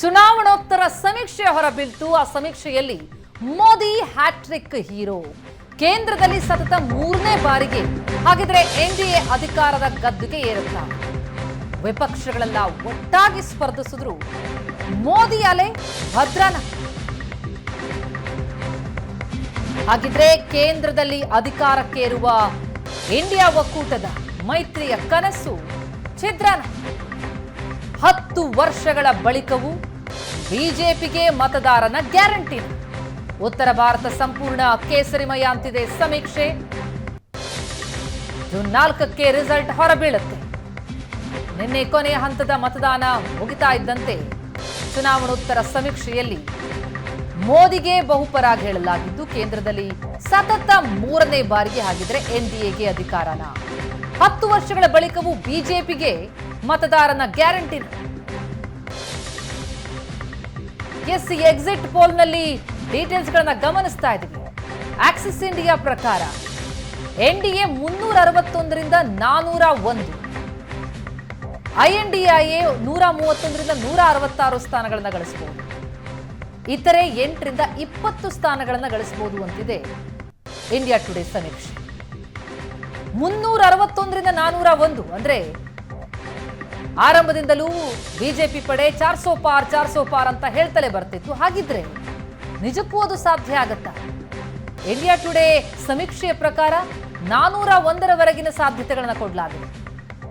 ಚುನಾವಣೋತ್ತರ ಸಮೀಕ್ಷೆ ಹೊರಬೀಳ್ತು ಆ ಸಮೀಕ್ಷೆಯಲ್ಲಿ ಮೋದಿ ಹ್ಯಾಟ್ರಿಕ್ ಹೀರೋ. ಕೇಂದ್ರದಲ್ಲಿ ಸತತ ಮೂರನೇ ಬಾರಿಗೆ. ಹಾಗಿದ್ರೆ ಎನ್ಡಿಎ ಅಧಿಕಾರದ ಗದ್ದುಗೆ ಏರುತ್ತಾ. ವಿಪಕ್ಷಗಳೆಲ್ಲ ಒಟ್ಟಾಗಿ ಸ್ಪರ್ಧಿಸಿದ್ರು ಮೋದಿ ಅಲೆ ಭದ್ರನ. ಹಾಗಿದ್ರೆ ಕೇಂದ್ರದಲ್ಲಿ ಅಧಿಕಾರಕ್ಕೇರುವ ಇಂಡಿಯಾ ಒಕ್ಕೂಟದ ಮೈತ್ರಿಯ ಕನಸು ಛಿದ್ರನ. ಹತ್ತು ವರ್ಷಗಳ ಬಳಿಕವೂ ಬಿಜೆಪಿಗೆ ಮತದಾರನ ಗ್ಯಾರಂಟಿ. ಉತ್ತರ ಭಾರತ ಸಂಪೂರ್ಣ ಕೇಸರಿಮಯ ಅಂತಿದೆ ಸಮೀಕ್ಷೆ. ಜೂನ್ ನಾಲ್ಕಕ್ಕೆ ರಿಸಲ್ಟ್ ಹೊರಬೀಳುತ್ತೆ. ನಿನ್ನೆ ಕೊನೆಯ ಹಂತದ ಮತದಾನ ಮುಗಿತಾ ಇದ್ದಂತೆ ಚುನಾವಣೋತ್ತರ ಸಮೀಕ್ಷೆಯಲ್ಲಿ ಮೋದಿಗೆ ಬಹುಪರಾಗಿ ಹೇಳಲಾಗಿದ್ದು, ಕೇಂದ್ರದಲ್ಲಿ ಸತತ ಮೂರನೇ ಬಾರಿಗೆ ಆಗಿದ್ರೆ ಎನ್ಡಿಎಗೆ ಅಧಿಕಾರನ. ಹತ್ತು ವರ್ಷಗಳ ಬಳಿಕವೂ ಬಿಜೆಪಿಗೆ ಮತದಾರನ ಗ್ಯಾರಂಟಿನ ಎಸ್ ಎಕ್ಸಿಟ್ ಪೋಲ್ನಲ್ಲಿ ಡೀಟೇಲ್ಸ್ ಗಳನ್ನ ಗಮನಿಸ್ತಾ ಇದ್ದೀವಿ. ಆಕ್ಸಿಸ್ ಇಂಡಿಯಾ ಪ್ರಕಾರ ಎನ್ ಡಿ ಎ ಮುನ್ನೂರ ಅರವತ್ತೊಂದರಿಂದ ನಾನೂರ ಒಂದು ಐಎನ್ಡಿಐಎ ನೂರ ಮೂವತ್ತೊಂದರಿಂದ ನೂರ ಅರವತ್ತಾರು ಸ್ಥಾನಗಳನ್ನ ಗಳಿಸಬಹುದು ಇತರೆ ಎಂಟರಿಂದ ಇಪ್ಪತ್ತು ಸ್ಥಾನಗಳನ್ನ ಗಳಿಸಬಹುದು ಅಂತಿದೆ ಇಂಡಿಯಾ ಟುಡೇ ಸಮೀಕ್ಷೆ. ಮುನ್ನೂರ ಅರವತ್ತೊಂದರಿಂದ ನಾನೂರ ಒಂದು ಅಂದ್ರೆ ಆರಂಭದಿಂದಲೂ ಬಿಜೆಪಿ ಪಡೆ ಚಾರ್ ಸೋ ಪಾರ್, ಚಾರ್ ಅಂತ ಹೇಳ್ತಲೇ ಬರ್ತಿತ್ತು. ಹಾಗಿದ್ರೆ ನಿಜಕ್ಕೂ ಅದು ಸಾಧ್ಯ ಆಗತ್ತಾ? ಇಂಡಿಯಾ ಟುಡೇ ಸಮೀಕ್ಷೆಯ ಪ್ರಕಾರ ನಾನೂರ ಒಂದರವರೆಗಿನ ಸಾಧ್ಯತೆಗಳನ್ನು ಕೊಡಲಾಗಿದೆ.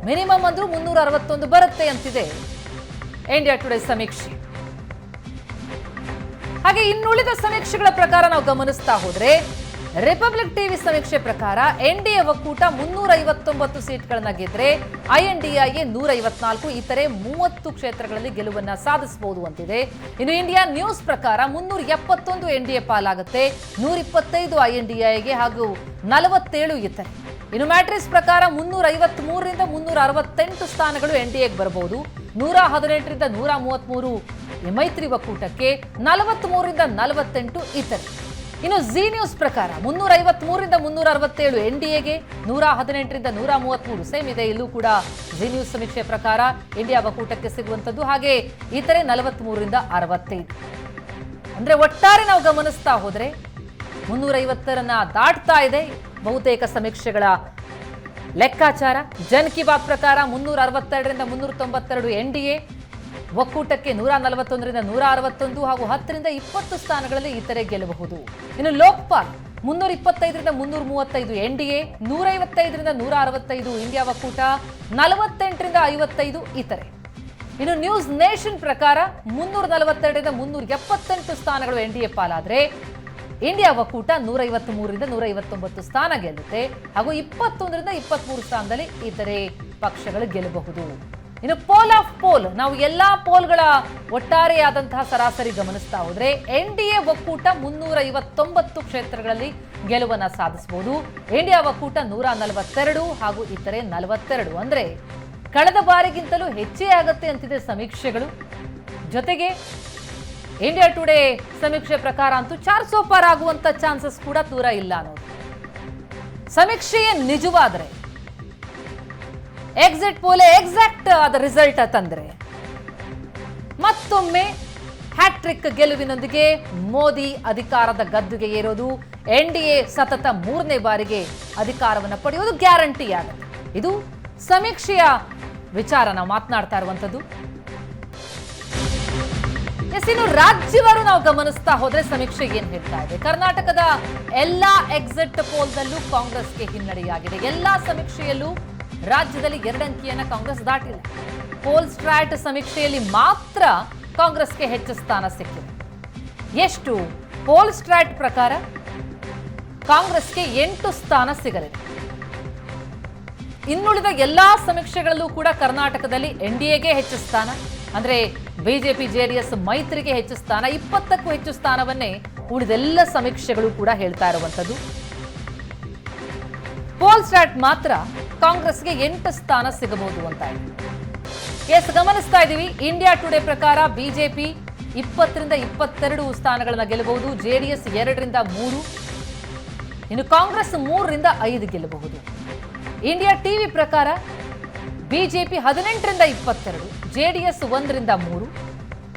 ಮಿನಿಮಮ್ ಅಂದ್ರೂ ಮುನ್ನೂರ ಅರವತ್ತೊಂದು ಬರುತ್ತೆ ಅಂತಿದೆ ಇಂಡಿಯಾ ಟುಡೇ ಸಮೀಕ್ಷೆ. ಹಾಗೆ ಇನ್ನುಳಿದ ಸಮೀಕ್ಷೆಗಳ ಪ್ರಕಾರ ನಾವು ಗಮನಿಸ್ತಾ ಹೋದ್ರೆ ರಿಪಬ್ಲಿಕ್ ಟಿವಿ ಸಮೀಕ್ಷೆ ಪ್ರಕಾರ ಎನ್ಡಿಎ ಒಕ್ಕೂಟ ಮುನ್ನೂರ ಐವತ್ತೊಂಬತ್ತು ಸೀಟ್ಗಳನ್ನ ಗೆದ್ರೆ ಐಎನ್ಡಿಐಎ ನೂರ ಐವತ್ನಾಲ್ಕು ಇತರೆ ಮೂವತ್ತು ಕ್ಷೇತ್ರಗಳಲ್ಲಿ ಗೆಲುವನ್ನ ಸಾಧಿಸಬಹುದು ಅಂತಿದೆ. ಇನ್ನು ಇಂಡಿಯಾ ನ್ಯೂಸ್ ಪ್ರಕಾರ ಮುನ್ನೂರ ಎಪ್ಪತ್ತೊಂದು ಎನ್ಡಿಎ ಪಾಲಾಗುತ್ತೆ ನೂರ ಇಪ್ಪತ್ತೈದು ಐಎನ್ಡಿಐಗೆ ಹಾಗೂ ನಲವತ್ತೇಳು ಇತರೆ. ಇನ್ನು ಮ್ಯಾಟ್ರಿಕ್ಸ್ ಪ್ರಕಾರ ಮುನ್ನೂರ ಐವತ್ತ್ ಮೂರರಿಂದ ಮುನ್ನೂರ ಅರವತ್ತೆಂಟು ಸ್ಥಾನಗಳು ಎನ್ಡಿಎಗೆ ಬರಬಹುದು ನೂರ ಹದಿನೆಂಟರಿಂದ ನೂರ ಮೂವತ್ಮೂರು ಈ ಮೈತ್ರಿ ಒಕ್ಕೂಟಕ್ಕೆ ನಲವತ್ತ್ ಮೂರರಿಂದ ನಲವತ್ತೆಂಟು ಇತರೆ. ಇನ್ನು ಝೀ ನ್ಯೂಸ್ ಪ್ರಕಾರ ಮುನ್ನೂರ ಐವತ್ತ್ ಮೂರರಿಂದ ಮುನ್ನೂರ ಅರವತ್ತೇಳು ಎನ್ ಡಿ ಎಗೆ ನೂರ ಹದಿನೆಂಟರಿಂದ ನೂರ ಮೂವತ್ಮೂರು ಸೇಮ್ ಇದೆ. ಇಲ್ಲೂ ಕೂಡ ಝೀ ನ್ಯೂಸ್ ಸಮೀಕ್ಷೆ ಪ್ರಕಾರ ಇಂಡಿಯಾ ಒಕ್ಕೂಟಕ್ಕೆ ಸಿಗುವಂಥದ್ದು ಹಾಗೆ ಇತರೆ ನಲವತ್ತ್ ಮೂರರಿಂದ ಅರವತ್ತೈದು. ಅಂದರೆ ಒಟ್ಟಾರೆ ನಾವು ಗಮನಿಸ್ತಾ ಹೋದರೆ ಮುನ್ನೂರ ಐವತ್ತರನ್ನ ದಾಟ್ತಾ ಇದೆ ಬಹುತೇಕ ಸಮೀಕ್ಷೆಗಳ ಲೆಕ್ಕಾಚಾರ. ಜನ್ ಕಿ ಬಾತ್ ಪ್ರಕಾರ ಮುನ್ನೂರ ಅರವತ್ತೆರಡರಿಂದ ಮುನ್ನೂರ ತೊಂಬತ್ತೆರಡು ಎನ್ ಡಿ ಎ ಒಕ್ಕೂಟಕ್ಕೆ ನೂರ ನಲವತ್ತೊಂದರಿಂದ ನೂರ ಅರವತ್ತೊಂದು ಹಾಗೂ ಹತ್ತರಿಂದ ಇಪ್ಪತ್ತು ಸ್ಥಾನಗಳಲ್ಲಿ ಇತರೆ ಗೆಲ್ಲಬಹುದು. ಇನ್ನು ಲೋಕ್ಪಾಲ್ ಮುನ್ನೂರ ಇಪ್ಪತ್ತೈದರಿಂದ ಮುನ್ನೂರ ಮೂವತ್ತೈದು ಎನ್ ಡಿ ಎ, ನೂರ ಐವತ್ತೈದರಿಂದ ನೂರ ಅರವತ್ತೈದು ಇಂಡಿಯಾ ಒಕ್ಕೂಟ, ನಲವತ್ತೆಂಟರಿಂದ ಐವತ್ತೈದು ಇತರೆ. ಇನ್ನು ನ್ಯೂಸ್ ನೇಷನ್ ಪ್ರಕಾರ ಮುನ್ನೂರ ನಲವತ್ತೆರಡರಿಂದ ಮುನ್ನೂರ ಎಪ್ಪತ್ತೆಂಟು ಸ್ಥಾನಗಳು ಎನ್ ಡಿ ಎ ಪಾಲಾದ್ರೆ ಇಂಡಿಯಾ ಒಕ್ಕೂಟ ನೂರ ಮೂರರಿಂದ ನೂರ ಐವತ್ತೊಂಬತ್ತು ಸ್ಥಾನ ಗೆಲ್ಲುತ್ತೆ ಹಾಗೂ ಇಪ್ಪತ್ತೊಂದರಿಂದ ಇಪ್ಪತ್ಮೂರು ಸ್ಥಾನದಲ್ಲಿ ಇತರೆ ಪಕ್ಷಗಳು ಗೆಲ್ಲಬಹುದು. ಇನ್ನು ಪೋಲ್ ಆಫ್ ಪೋಲ್, ನಾವು ಎಲ್ಲಾ ಪೋಲ್ಗಳ ಒಟ್ಟಾರೆಯಾದಂತಹ ಸರಾಸರಿ ಗಮನಿಸ್ತಾ ಹೋದ್ರೆ ಎನ್ ಡಿ ಎ ಒಕ್ಕೂಟ ಮುನ್ನೂರ ಐವತ್ತೊಂಬತ್ತು ಕ್ಷೇತ್ರಗಳಲ್ಲಿ ಗೆಲುವನ್ನ ಸಾಧಿಸಬಹುದು ಇಂಡಿಯಾ ಒಕ್ಕೂಟ ನೂರ ನಲವತ್ತೆರಡು ಹಾಗೂ ಇತರೆ ನಲವತ್ತೆರಡು. ಅಂದ್ರೆ ಕಳೆದ ಬಾರಿಗಿಂತಲೂ ಹೆಚ್ಚೇ ಆಗುತ್ತೆ ಅಂತಿದೆ ಸಮೀಕ್ಷೆಗಳು. ಜೊತೆಗೆ ಇಂಡಿಯಾ ಟುಡೇ ಸಮೀಕ್ಷೆ ಪ್ರಕಾರ ಅಂತೂ ಚಾರ್ ಸೋಪಾರ್ ಆಗುವಂತ ಚಾನ್ಸಸ್ ಕೂಡ ದೂರ ಇಲ್ಲ ಅನ್ನೋದು. ಸಮೀಕ್ಷೆಯೇ ನಿಜವಾದ್ರೆ ಎಕ್ಸಿಟ್ ಪೋಲೆ ಎಕ್ಸಾಕ್ಟ್ ಆದ ರಿಸಲ್ಟ್ ತಂದ್ರೆ. ಮತ್ತೊಮ್ಮೆ ಹ್ಯಾಟ್ರಿಕ್ ಗೆಲುವಿನೊಂದಿಗೆ ಮೋದಿ ಅಧಿಕಾರದ ಗದ್ದುಗೆ ಏರೋದು, ಎನ್ ಡಿ ಎ ಸತತ ಮೂರನೇ ಬಾರಿಗೆ ಅಧಿಕಾರವನ್ನು ಪಡೆಯೋದು ಗ್ಯಾರಂಟಿ ಆಗುತ್ತೆ. ಇದು ಸಮೀಕ್ಷೆಯ ವಿಚಾರ ನಾವು ಮಾತನಾಡ್ತಾ ಇರುವಂಥದ್ದು. ಎಸ್, ಇನ್ನು ರಾಜ್ಯವಾರು ನಾವು ಗಮನಿಸ್ತಾ ಹೋದ್ರೆ ಸಮೀಕ್ಷೆ ಏನ್ ಹೇಳ್ತಾ ಇದೆ? ಕರ್ನಾಟಕದ ಎಲ್ಲಾ ಎಕ್ಸಿಟ್ ಪೋಲ್ದಲ್ಲೂ ಕಾಂಗ್ರೆಸ್ಗೆ ಹಿನ್ನಡೆಯಾಗಿದೆ. ಎಲ್ಲಾ ಸಮೀಕ್ಷೆಯಲ್ಲೂ ರಾಜ್ಯದಲ್ಲಿ ಎರಡಂಕಿಯನ್ನ ಕಾಂಗ್ರೆಸ್ ದಾಟಿದೆ. ಪೋಲ್ ಸ್ಟ್ರಾಟ್ ಸಮೀಕ್ಷೆಯಲ್ಲಿ ಮಾತ್ರ ಕಾಂಗ್ರೆಸ್ಗೆ ಹೆಚ್ಚು ಸ್ಥಾನ ಸಿಕ್ಕಿದೆ. ಎಷ್ಟು? ಪೋಲ್ ಸ್ಟ್ರಾಟ್ ಪ್ರಕಾರ ಕಾಂಗ್ರೆಸ್ಗೆ ಎಂಟು ಸ್ಥಾನ ಸಿಗಲಿದೆ. ಇನ್ನುಳಿದ ಎಲ್ಲಾ ಸಮೀಕ್ಷೆಗಳಲ್ಲೂ ಕೂಡ ಕರ್ನಾಟಕದಲ್ಲಿ ಎನ್ ಡಿ ಎಗೆ ಹೆಚ್ಚು ಸ್ಥಾನ. ಅಂದ್ರೆ ಬಿಜೆಪಿ ಜೆಡಿಎಸ್ ಮೈತ್ರಿಗೆ ಹೆಚ್ಚು ಸ್ಥಾನ. ಇಪ್ಪತ್ತಕ್ಕೂ ಹೆಚ್ಚು ಸ್ಥಾನವನ್ನೇ ಉಳಿದೆಲ್ಲ ಸಮೀಕ್ಷೆಗಳು ಕೂಡ ಹೇಳ್ತಾ ಇರುವಂತದ್ದು ಪೋಲ್ ಸ್ಟಾರ್ಟ್ ಮಾತ್ರ ಕಾಂಗ್ರೆಸ್ಗೆ ಎಂಟು ಸ್ಥಾನ ಸಿಗಬಹುದು ಅಂತ ಎಸ್, ಗಮನಿಸ್ತಾ ಇದ್ದೀವಿ. ಇಂಡಿಯಾ ಟುಡೇ ಪ್ರಕಾರ ಬಿಜೆಪಿ ಇಪ್ಪತ್ತರಿಂದ ಇಪ್ಪತ್ತೆರಡು ಸ್ಥಾನಗಳನ್ನು ಗೆಲ್ಲಬಹುದು, ಜೆಡಿಎಸ್ ಎರಡರಿಂದ ಮೂರು, ಇನ್ನು ಕಾಂಗ್ರೆಸ್ ಮೂರರಿಂದ ಐದು ಗೆಲ್ಲಬಹುದು. ಇಂಡಿಯಾ ಟಿವಿ ಪ್ರಕಾರ ಬಿಜೆಪಿ ಹದಿನೆಂಟರಿಂದ ಇಪ್ಪತ್ತೆರಡು, ಜೆಡಿಎಸ್ ಒಂದರಿಂದ ಮೂರು,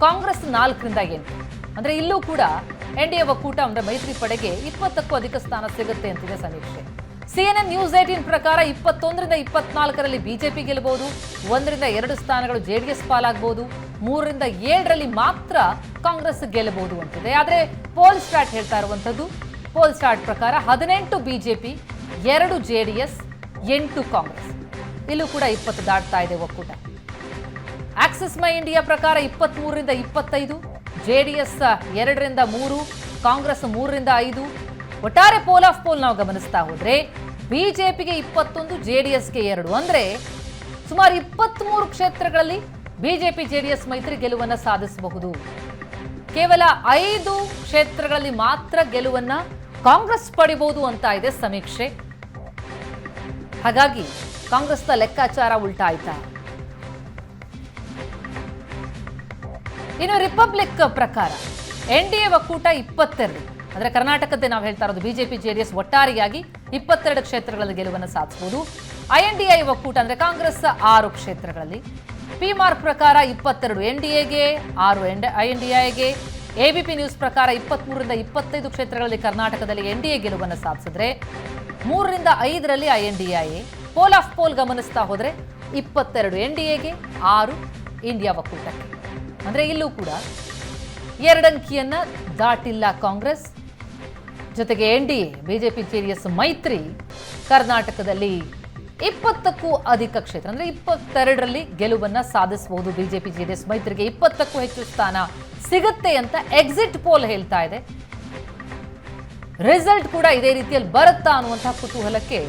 ಕಾಂಗ್ರೆಸ್ ನಾಲ್ಕರಿಂದ ಎಂಟು. ಅಂದರೆ ಇಲ್ಲೂ ಕೂಡ ಎನ್ ಡಿ ಎ ಒಕ್ಕೂಟ ಅಂದರೆ ಮೈತ್ರಿ ಪಡೆಗೆ ಇಪ್ಪತ್ತಕ್ಕೂ ಅಧಿಕ ಸ್ಥಾನ ಸಿಗುತ್ತೆ ಅಂತಿದೆ ಸಮೀಕ್ಷೆ. ಸಿಎನ್ಎನ್ ನ್ಯೂಸ್ ಏಟೀನ್ ಪ್ರಕಾರ ಇಪ್ಪತ್ತೊಂದರಿಂದ ಇಪ್ಪತ್ನಾಲ್ಕರಲ್ಲಿ ಬಿಜೆಪಿ ಗೆಲ್ಲಬಹುದು, ಒಂದರಿಂದ ಎರಡು ಸ್ಥಾನಗಳು ಜೆಡಿಎಸ್ ಪಾಲಾಗಬಹುದು, ಮೂರರಿಂದ ಏಳರಲ್ಲಿ ಮಾತ್ರ ಕಾಂಗ್ರೆಸ್ ಗೆಲ್ಲಬಹುದು ಅಂತಿದೆ. ಆದರೆ ಪೋಲ್ ಸ್ಟಾರ್ಟ್ ಹೇಳ್ತಾ ಇರುವಂಥದ್ದು ಪೋಲ್ ಸ್ಟಾರ್ಟ್ ಪ್ರಕಾರ ಹದಿನೆಂಟು ಬಿಜೆಪಿ ಎರಡು ಜೆಡಿಎಸ್ ಎಂಟು ಕಾಂಗ್ರೆಸ್. ಇಲ್ಲೂ ಕೂಡ ಇಪ್ಪತ್ತು ದಾಟ್ತಾ ಇದೆ ಒಕ್ಕೂಟ. ಆಕ್ಸಿಸ್ ಮೈ ಇಂಡಿಯಾ ಪ್ರಕಾರ ಇಪ್ಪತ್ಮೂರರಿಂದ ಇಪ್ಪತ್ತೈದು ಜೆಡಿಎಸ್ ಎರಡರಿಂದ ಮೂರು, ಕಾಂಗ್ರೆಸ್ ಮೂರರಿಂದ ಐದು ಒಟ್ಟಾರೆ ಪೋಲ್ ಆಫ್ ಪೋಲ್ ನಾವು ಗಮನಿಸ್ತಾ ಹೋದ್ರೆ ಬಿಜೆಪಿಗೆ ಇಪ್ಪತ್ತೊಂದು, ಜೆಡಿಎಸ್ಗೆ ಎರಡು. ಅಂದ್ರೆ ಸುಮಾರು ಇಪ್ಪತ್ಮೂರು ಕ್ಷೇತ್ರಗಳಲ್ಲಿ ಬಿಜೆಪಿ ಎಸ್ ಮೈತ್ರಿ ಗೆಲುವನ್ನ ಸಾಧಿಸಬಹುದು. ಕೇವಲ ಐದು ಕ್ಷೇತ್ರಗಳಲ್ಲಿ ಮಾತ್ರ ಗೆಲುವನ್ನ ಕಾಂಗ್ರೆಸ್ ಪಡಿಬಹುದು ಅಂತ ಇದೆ ಸಮೀಕ್ಷೆ. ಹಾಗಾಗಿ ಕಾಂಗ್ರೆಸ್ನ ಲೆಕ್ಕಾಚಾರ ಉಲ್ಟಾಯ್ತಾ ಇನ್ನು ರಿಪಬ್ಲಿಕ್ ಪ್ರಕಾರ ಎನ್ ಡಿ ಎ ಒಕ್ಕೂಟ ಇಪ್ಪತ್ತೆರಡು. ಅಂದ್ರೆ ಕರ್ನಾಟಕದ್ದೇ ನಾವು ಹೇಳ್ತಾ ಇರೋದು ಬಿಜೆಪಿ ಜೆಡಿಎಸ್ ಒಟ್ಟಾರೆಯಾಗಿ ಇಪ್ಪತ್ತೆರಡು ಕ್ಷೇತ್ರಗಳಲ್ಲಿ ಗೆಲುವನ್ನು ಸಾಧಿಸಬಹುದು. ಐ ಒಕ್ಕೂಟ ಅಂದ್ರೆ ಕಾಂಗ್ರೆಸ್ ಆರು ಕ್ಷೇತ್ರಗಳಲ್ಲಿ. ಪಿ ಮಾರ್ಕ್ ಪ್ರಕಾರ ಇಪ್ಪತ್ತೆರಡು ಎನ್ ಡಿ ಎಗೆ, ಆರು ಎನ್ ಐ ಎನ್ ಡಿ ಐಗೆ ಪಿ ನ್ಯೂಸ್ ಪ್ರಕಾರ ಇಪ್ಪತ್ಮೂರರಿಂದ ಇಪ್ಪತ್ತೈದು ಕ್ಷೇತ್ರಗಳಲ್ಲಿ ಕರ್ನಾಟಕದಲ್ಲಿ ಎನ್ ಡಿ ಎ ಗೆಲುವನ್ನು ಸಾಧಿಸಿದ್ರೆ ಮೂರರಿಂದ ಐದರಲ್ಲಿ I N D I poll of poll ಗಮನಿಸ್ತಾ ಹೋದರೆ ಇಪ್ಪತ್ತೆರಡು ಎನ್ ಡಿ ಎಗೆ, ಆರು ಇಂಡಿಯಾ ಒಕ್ಕೂಟಕ್ಕೆ. ಅಂದರೆ ಇಲ್ಲೂ ಕೂಡ ಎರಡಂಕಿಯನ್ನು ದಾಟಿಲ್ಲ ಕಾಂಗ್ರೆಸ್. ಜೊತೆಗೆ N D A BJP S ಮೈತ್ರಿ ಕರ್ನಾಟಕದಲ್ಲಿ ಇಪ್ಪತ್ತಕ್ಕೂ ಅಧಿಕ ಕ್ಷೇತ್ರ, ಅಂದ್ರೆ ಇಪ್ಪತ್ತೆರಡರಲ್ಲಿ ಗೆಲುವನ್ನ ಸಾಧಿಸಬಹುದು ಬಿಜೆಪಿ ಜೆಡಿಎಸ್ ಮೈತ್ರಿಗೆ. ಇಪ್ಪತ್ತಕ್ಕೂ ಹೆಚ್ಚು ಸ್ಥಾನ ಸಿಗುತ್ತೆ ಅಂತ ಎಕ್ಸಿಟ್ ಪೋಲ್ ಹೇಳ್ತಾ ಇದೆ. ರಿಸಲ್ಟ್ ಕೂಡ ಇದೇ ರೀತಿಯಲ್ಲಿ ಬರುತ್ತಾ ಅನ್ನುವಂತಹ ಕುತೂಹಲಕ್ಕೆ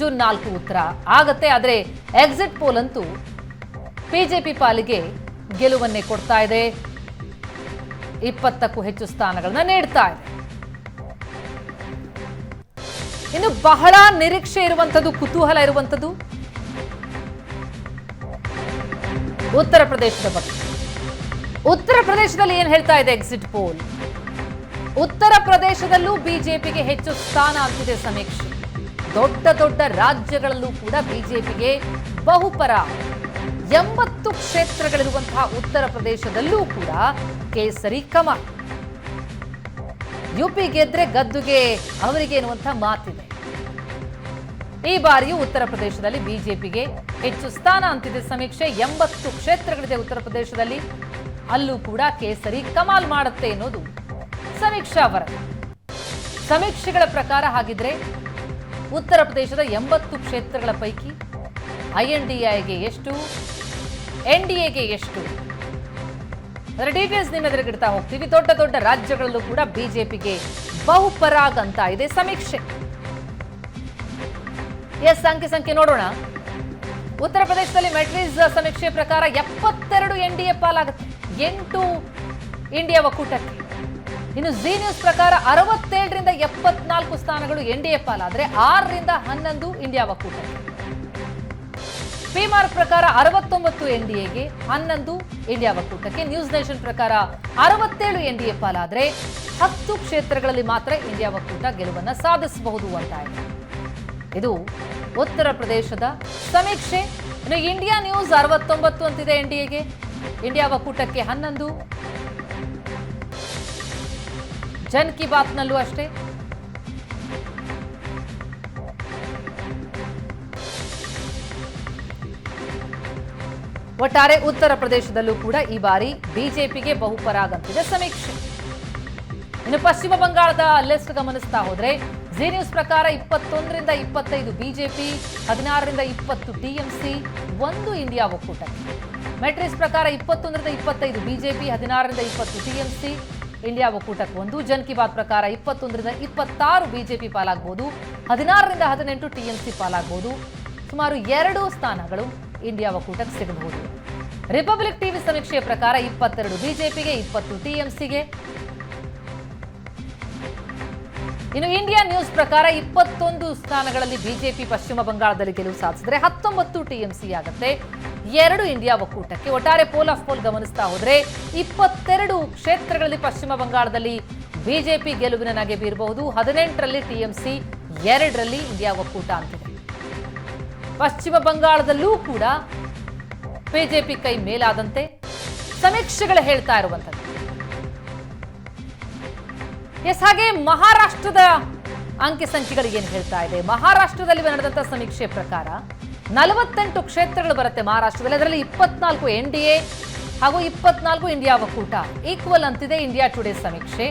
ಜೂನ್ ನಾಲ್ಕು ಉತ್ತರ ಆಗತ್ತೆ. ಆದರೆ ಎಕ್ಸಿಟ್ ಪೋಲ್ ಅಂತೂ ಬಿಜೆಪಿ ಪಾಲಿಗೆ ಗೆಲುವನ್ನೇ ಕೊಡ್ತಾ ಇದೆ. ಇಪ್ಪತ್ತಕ್ಕೂ ಹೆಚ್ಚು ಸ್ಥಾನಗಳನ್ನ ನೀಡ್ತಾ ಇದೆ. ಇನ್ನು ಬಹಳ ನಿರೀಕ್ಷೆ ಇರುವಂಥದ್ದು, ಕುತೂಹಲ ಇರುವಂಥದ್ದು? ಉತ್ತರ ಪ್ರದೇಶದ ಬಗ್ಗೆ. ಉತ್ತರ ಪ್ರದೇಶದಲ್ಲಿ ಏನ್ ಹೇಳ್ತಾ ಇದೆ ಎಕ್ಸಿಟ್ ಪೋಲ್ ಉತ್ತರ ಪ್ರದೇಶದಲ್ಲೂ ಬಿಜೆಪಿಗೆ ಹೆಚ್ಚು ಸ್ಥಾನ ಅಂತಿದೆ ಸಮೀಕ್ಷೆ. ದೊಡ್ಡ ದೊಡ್ಡ ರಾಜ್ಯಗಳಲ್ಲೂ ಕೂಡ ಬಿಜೆಪಿಗೆ ಬಹುಪರ. ಎಂಬತ್ತು ಕ್ಷೇತ್ರಗಳಿರುವಂತಹ ಉತ್ತರ ಪ್ರದೇಶದಲ್ಲೂ ಕೂಡ ಕೇಸರಿ ಕಮಲ್. ಯುಪಿ ಗೆದ್ರೆ ಗದ್ದುಗೆ ಅವರಿಗೆ ಎನ್ನುವಂತಹ ಮಾತಿದೆ. ಈ ಬಾರಿಯೂ ಉತ್ತರ ಪ್ರದೇಶದಲ್ಲಿ ಬಿಜೆಪಿಗೆ ಹೆಚ್ಚು ಸ್ಥಾನ ಅಂತಿದೆ ಸಮೀಕ್ಷೆ. ಎಂಬತ್ತು ಕ್ಷೇತ್ರಗಳಿದೆ ಉತ್ತರ ಪ್ರದೇಶದಲ್ಲಿ. ಅಲ್ಲೂ ಕೂಡ ಕೇಸರಿ ಕಮಾಲ್ ಮಾಡುತ್ತೆ ಎನ್ನುವುದು ಸಮೀಕ್ಷಾ ವರದಿ. ಸಮೀಕ್ಷೆಗಳ ಪ್ರಕಾರ ಹಾಗಿದ್ರೆ ಉತ್ತರ ಪ್ರದೇಶದ ಎಂಬತ್ತು ಕ್ಷೇತ್ರಗಳ ಪೈಕಿ ಐಎನ್ಡಿಐಗೆ ಎಷ್ಟು, ಎನ್ ಡಿ ಎಷ್ಟು? ಅದರ ಡೀಟೇಲ್ಸ್ ನಿಮ್ಮ ಎದುರುಗಿಡ್ತಾ ಹೋಗ್ತೀವಿ. ದೊಡ್ಡ ದೊಡ್ಡ ರಾಜ್ಯಗಳಲ್ಲೂ ಕೂಡ ಬಿಜೆಪಿಗೆ ಬಹುಪರಾಗ್ ಅಂತ ಇದೆ ಸಮೀಕ್ಷೆ. ಎಸ್ ಸಂಖ್ಯೆ ಸಂಖ್ಯೆ ನೋಡೋಣ. ಉತ್ತರ ಪ್ರದೇಶದಲ್ಲಿ ಮೆಟ್ರೀಸ್ ಸಮೀಕ್ಷೆ ಪ್ರಕಾರ ಎಪ್ಪತ್ತೆರಡು ಎನ್ ಡಿ ಎ ಪಾಲಾಗುತ್ತೆ. ಎಂಟು ಇಂಡಿಯಾ ಒಕ್ಕೂಟಕ್ಕೆ. ಇನ್ನು ಜಿ ನ್ಯೂಸ್ ಪ್ರಕಾರ ಅರವತ್ತೇಳರಿಂದ ಎಪ್ಪತ್ನಾಲ್ಕು ಸ್ಥಾನಗಳು ಎನ್ ಡಿ ಎ ಪಾಲಾದ್ರೆ ಆರರಿಂದ ಹನ್ನೊಂದು ಇಂಡಿಯಾ ಒಕ್ಕೂಟಕ್ಕೆ. ಪಿಮಾರ್ಕ್ ಪ್ರಕಾರ ಅರವತ್ತೊಂಬತ್ತು ಎನ್ ಡಿ ಎಗೆ ಹನ್ನೊಂದು ಇಂಡಿಯಾ ಒಕ್ಕೂಟಕ್ಕೆ ನ್ಯೂಸ್ ನೇಷನ್ ಪ್ರಕಾರ ಅರವತ್ತೇಳು ಎನ್ ಡಿ ಎ ಪಾಲಾದ್ರೆ ಹತ್ತು ಕ್ಷೇತ್ರಗಳಲ್ಲಿ ಮಾತ್ರ ಇಂಡಿಯಾ ಒಕ್ಕೂಟ ಗೆಲುವನ್ನು ಸಾಧಿಸಬಹುದು ಅಂತ ಇದೆ ಇದು ಉತ್ತರ ಪ್ರದೇಶದ ಸಮೀಕ್ಷೆ. ಇಂಡಿಯಾ ನ್ಯೂಸ್ ಅರವತ್ತೊಂಬತ್ತು ಅಂತಿದೆ ಎನ್ ಡಿ ಎಗೆ ಇಂಡಿಯಾ ಒಕ್ಕೂಟಕ್ಕೆ ಹನ್ನೊಂದು. ಜನ್ ಕಿ ಬಾತ್ನಲ್ಲೂ ಅಷ್ಟೇ. ಒಟ್ಟಾರೆ ಉತ್ತರ ಪ್ರದೇಶದಲ್ಲೂ ಕೂಡ ಈ ಬಾರಿ ಬಿಜೆಪಿಗೆ ಬಹುಪರಾಗಂತಿದೆ ಸಮೀಕ್ಷೆ. ಇನ್ನು ಪಶ್ಚಿಮ ಬಂಗಾಳದ ಲಿಸ್ಟ್ ಗಮನಿಸ್ತಾ ಹೋದ್ರೆ, ಜಿ ನ್ಯೂಸ್ ಪ್ರಕಾರ ಇಪ್ಪತ್ತೊಂದರಿಂದ ಇಪ್ಪತ್ತೈದು ಬಿಜೆಪಿ, ಹದಿನಾರರಿಂದ ಇಪ್ಪತ್ತು ಟಿಎಂಸಿ, ಒಂದು ಇಂಡಿಯಾ ಒಕ್ಕೂಟಕ್ಕೆ. ಮೆಟ್ರಿಕ್ಸ್ ಪ್ರಕಾರ ಇಪ್ಪತ್ತೊಂದರಿಂದ ಇಪ್ಪತ್ತೈದು ಬಿಜೆಪಿ, ಹದಿನಾರರಿಂದ ಇಪ್ಪತ್ತು ಟಿಎಂಸಿ, ಇಂಡಿಯಾ ಒಕ್ಕೂಟಕ್ಕೆ ಒಂದು. ಜನ್ ಕಿ ಬಾತ್ ಪ್ರಕಾರ ಇಪ್ಪತ್ತೊಂದರಿಂದ ಇಪ್ಪತ್ತಾರು ಬಿಜೆಪಿ ಪಾಲಾಗ್ಬೋದು, ಹದಿನಾರರಿಂದ ಹದಿನೆಂಟು ಟಿಎಂಸಿ ಪಾಲಾಗ್ಬೋದು. ಸುಮಾರು ಎರಡು ಸ್ಥಾನಗಳು ಇಂಡಿಯಾ ಒಕ್ಕೂಟಕ್ಕೆ ಸಿಗಬಹುದು. ರಿಪಬ್ಲಿಕ್ ಟಿವಿ ಸಮೀಕ್ಷೆಯ ಪ್ರಕಾರ ಇಪ್ಪತ್ತೆರಡು ಬಿಜೆಪಿಗೆ, ಇಪ್ಪತ್ತು ಟಿಎಂಸಿಗೆ. ಇನ್ನು ಇಂಡಿಯಾ ನ್ಯೂಸ್ ಪ್ರಕಾರ ಇಪ್ಪತ್ತೊಂದು ಸ್ಥಾನಗಳಲ್ಲಿ ಬಿಜೆಪಿ ಪಶ್ಚಿಮ ಬಂಗಾಳದಲ್ಲಿ ಗೆಲುವು ಸಾಧಿಸಿದ್ರೆ ಹತ್ತೊಂಬತ್ತು ಟಿಎಂಸಿ ಆಗುತ್ತೆ. ಎರಡು ಇಂಡಿಯಾ ಒಕ್ಕೂಟಕ್ಕೆ. ಒಟ್ಟಾರೆ ಪೋಲ್ ಆಫ್ ಪೋಲ್ ಗಮನಿಸ್ತಾ ಹೋದ್ರೆ ಇಪ್ಪತ್ತೆರಡು ಕ್ಷೇತ್ರಗಳಲ್ಲಿ ಪಶ್ಚಿಮ ಬಂಗಾಳದಲ್ಲಿ ಬಿಜೆಪಿ ಗೆಲುವಿನ ನಗೆ ಬೀರಬಹುದು. ಹದಿನೆಂಟರಲ್ಲಿ ಟಿಎಂಸಿ, ಎರಡರಲ್ಲಿ ಇಂಡಿಯಾ ಒಕ್ಕೂಟ ಅಂತಿದೆ ಪಶ್ಚಿಮ ಬಂಗಾಳದಲ್ಲೂ ಕೂಡ ಬಿಜೆಪಿ ಕೈ ಮೇಲಾದಂತೆ ಸಮೀಕ್ಷೆಗಳು ಹೇಳ್ತಾ ಇರುವಂಥದ್ದು. ಎಸ್, ಹಾಗೆ ಮಹಾರಾಷ್ಟ್ರದ ಅಂಕಿ ಸಂಖ್ಯೆಗಳು ಏನು ಹೇಳ್ತಾ ಇದೆ? ಮಹಾರಾಷ್ಟ್ರದಲ್ಲಿ ನಡೆದಂತ ಸಮೀಕ್ಷೆ ಪ್ರಕಾರ ನಲವತ್ತೆಂಟು ಕ್ಷೇತ್ರಗಳು ಬರುತ್ತೆ ಮಹಾರಾಷ್ಟ್ರದಲ್ಲಿ. ಅದರಲ್ಲಿ ಇಪ್ಪತ್ನಾಲ್ಕು ಎನ್ ಡಿ ಎ ಹಾಗೂ ಇಪ್ಪತ್ನಾಲ್ಕು ಇಂಡಿಯಾ ಒಕ್ಕೂಟ ಈಕ್ವಲ್ ಅಂತಿದೆ. ಇಂಡಿಯಾ ಟುಡೇ ಸಮೀಕ್ಷೆ.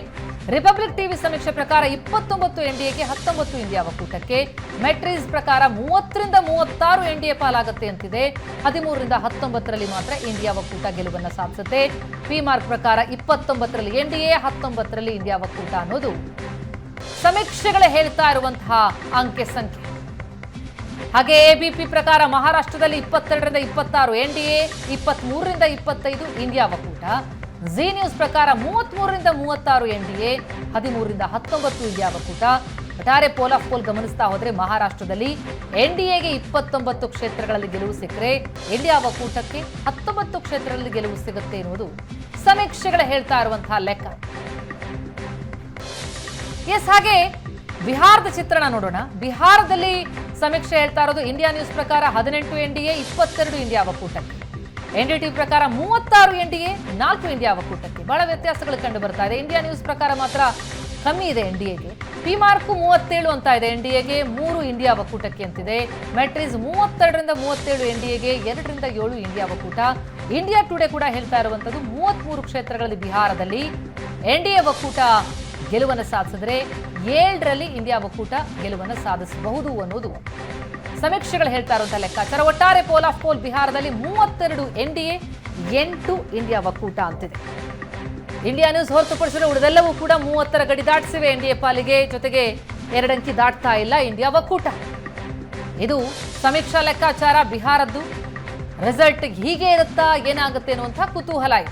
ರಿಪಬ್ಲಿಕ್ ಟಿವಿ ಸಮೀಕ್ಷೆ ಪ್ರಕಾರ ಇಪ್ಪತ್ತೊಂಬತ್ತು ಎನ್ಡಿಎಗೆ ಹತ್ತೊಂಬತ್ತು ಇಂಡಿಯಾ ಒಕ್ಕೂಟಕ್ಕೆ, ಮೆಟ್ರೀಸ್ ಪ್ರಕಾರ ಮೂವತ್ತರಿಂದ ಮೂವತ್ತಾರು ಎನ್ಡಿಎ ಪಾಲಾಗುತ್ತೆ ಅಂತಿದೆ. ಹದಿಮೂರರಿಂದ ಹತ್ತೊಂಬತ್ತರಲ್ಲಿ ಮಾತ್ರ ಇಂಡಿಯಾ ಒಕ್ಕೂಟ ಗೆಲುವನ್ನು ಸಾಧಿಸುತ್ತೆ. ಪಿ ಮಾರ್ಕ್ ಪ್ರಕಾರ ಇಪ್ಪತ್ತೊಂಬತ್ತರಲ್ಲಿ ಎನ್ಡಿಎ, ಹತ್ತೊಂಬತ್ತರಲ್ಲಿ ಇಂಡಿಯಾ ಒಕ್ಕೂಟ ಅನ್ನೋದು ಸಮೀಕ್ಷೆಗಳೇ ಹೇಳ್ತಾ ಇರುವಂತಹ ಅಂಕೆ ಸಂಖ್ಯೆ. ಹಾಗೆ ಎಬಿಪಿ ಪ್ರಕಾರ ಮಹಾರಾಷ್ಟ್ರದಲ್ಲಿ ಇಪ್ಪತ್ತೆರಡರಿಂದ ಇಪ್ಪತ್ತಾರು ಎನ್ಡಿಎ ಇಪ್ಪತ್ಮೂರರಿಂದ ಇಪ್ಪತ್ತೈದು ಇಂಡಿಯಾ ಒಕ್ಕೂಟ. ಜಿ ನ್ಯೂಸ್ ಪ್ರಕಾರ ಮೂವತ್ಮೂರರಿಂದ ಮೂವತ್ತಾರು ಎನ್ ಡಿ ಎ ಹದಿಮೂರರಿಂದ ಹತ್ತೊಂಬತ್ತು ಇಂಡಿಯಾ ಒಕ್ಕೂಟ ಒಟ್ಟಾರೆ ಪೋಲ್ ಆಫ್ ಪೋಲ್ ಗಮನಿಸ್ತಾ ಹೋದರೆ ಮಹಾರಾಷ್ಟ್ರದಲ್ಲಿ ಎನ್ ಡಿ ಎಗೆ ಇಪ್ಪತ್ತೊಂಬತ್ತು ಕ್ಷೇತ್ರಗಳಲ್ಲಿ ಗೆಲುವು ಸಿಕ್ಕರೆ ಇಂಡಿಯಾ ಒಕ್ಕೂಟಕ್ಕೆ ಹತ್ತೊಂಬತ್ತು ಕ್ಷೇತ್ರಗಳಲ್ಲಿ ಗೆಲುವು ಸಿಗುತ್ತೆ ಎನ್ನುವುದು ಸಮೀಕ್ಷೆಗಳು ಹೇಳ್ತಾ ಇರುವಂತಹ ಲೆಕ್ಕ. ಎಸ್, ಹಾಗೆ ಬಿಹಾರದ ಚಿತ್ರಣ ನೋಡೋಣ. ಬಿಹಾರದಲ್ಲಿ ಸಮೀಕ್ಷೆ ಹೇಳ್ತಾ ಇರೋದು ಇಂಡಿಯಾ ನ್ಯೂಸ್ ಪ್ರಕಾರ ಹದಿನೆಂಟು ಎನ್ ಡಿ ಎ ಇಪ್ಪತ್ತೆರಡು ಇಂಡಿಯಾ ಒಕ್ಕೂಟಕ್ಕೆ ಎನ್ ಡಿ ಟಿ ಪ್ರಕಾರ ಮೂವತ್ತಾರು ಎನ್ ಡಿ ಎ ನಾಲ್ಕು ಇಂಡಿಯಾ ಒಕ್ಕೂಟಕ್ಕೆ ಬಹಳ ವ್ಯತ್ಯಾಸಗಳು ಕಂಡು ಬರ್ತಾ ಇದೆ. ಇಂಡಿಯಾ ನ್ಯೂಸ್ ಪ್ರಕಾರ ಮಾತ್ರ ಕಮ್ಮಿ ಇದೆ ಎನ್ ಡಿ ಎಗೆ ಪಿ ಮಾರ್ಕ್ ಮೂವತ್ತೇಳು ಅಂತ ಇದೆ ಎನ್ ಡಿ ಎಗೆ ಮೂರು ಇಂಡಿಯಾ ಒಕ್ಕೂಟಕ್ಕೆ ಅಂತಿದೆ. ಮೆಟ್ರೀಸ್ ಮೂವತ್ತೆರಡರಿಂದ ಮೂವತ್ತೇಳು ಎನ್ ಡಿ ಎಗೆ ಎರಡರಿಂದ ಏಳು ಇಂಡಿಯಾ ಒಕ್ಕೂಟ ಇಂಡಿಯಾ ಟುಡೇ ಕೂಡ ಹೇಳ್ತಾ ಇರುವಂಥದ್ದು ಮೂವತ್ತ್ಮೂರು ಕ್ಷೇತ್ರಗಳಲ್ಲಿ ಬಿಹಾರದಲ್ಲಿ ಎನ್ ಡಿ ಎ ಒಕ್ಕೂಟ ಗೆಲುವನ್ನು ಸಾಧಿಸಿದ್ರೆ ಏಳರಲ್ಲಿ ಇಂಡಿಯಾ ಒಕ್ಕೂಟ ಗೆಲುವನ್ನು ಸಾಧಿಸಬಹುದು ಅನ್ನೋದು. ಸಮೀಕ್ಷೆಗಳು ಹೇಳ್ತಾ ಇರುವಂತಹ ಲೆಕ್ಕಾಚಾರ. ಒಟ್ಟಾರೆ ಪೋಲ್ ಆಫ್ ಪೋಲ್ ಬಿಹಾರದಲ್ಲಿ ಮೂವತ್ತೆರಡು ಎನ್ ಡಿ ಎ, ಎಂಟು ಇಂಡಿಯಾ ಒಕ್ಕೂಟ ಅಂತಿದೆ. ಇಂಡಿಯಾ ನ್ಯೂಸ್ ಹೊರತುಪಡಿಸಿದ್ರೆ ಉಳಿದೆಲ್ಲವೂ ಕೂಡ ಮೂವತ್ತರ ಗಡಿ ದಾಟಿಸಿವೆ. ಎನ್ಡಿಎ ಪಾಲಿಗೆ ಜೊತೆಗೆ ಎರಡಂಕಿ ದಾಟ್ತಾ ಇಲ್ಲ ಇಂಡಿಯಾ ಒಕ್ಕೂಟ. ಇದು ಸಮೀಕ್ಷಾ ಲೆಕ್ಕಾಚಾರ, ಬಿಹಾರದ್ದು ರಿಸಲ್ಟ್ ಹೀಗೆ ಇರುತ್ತಾ ಏನಾಗುತ್ತೆ ಅನ್ನುವಂಥ ಕುತೂಹಲ ಇದೆ.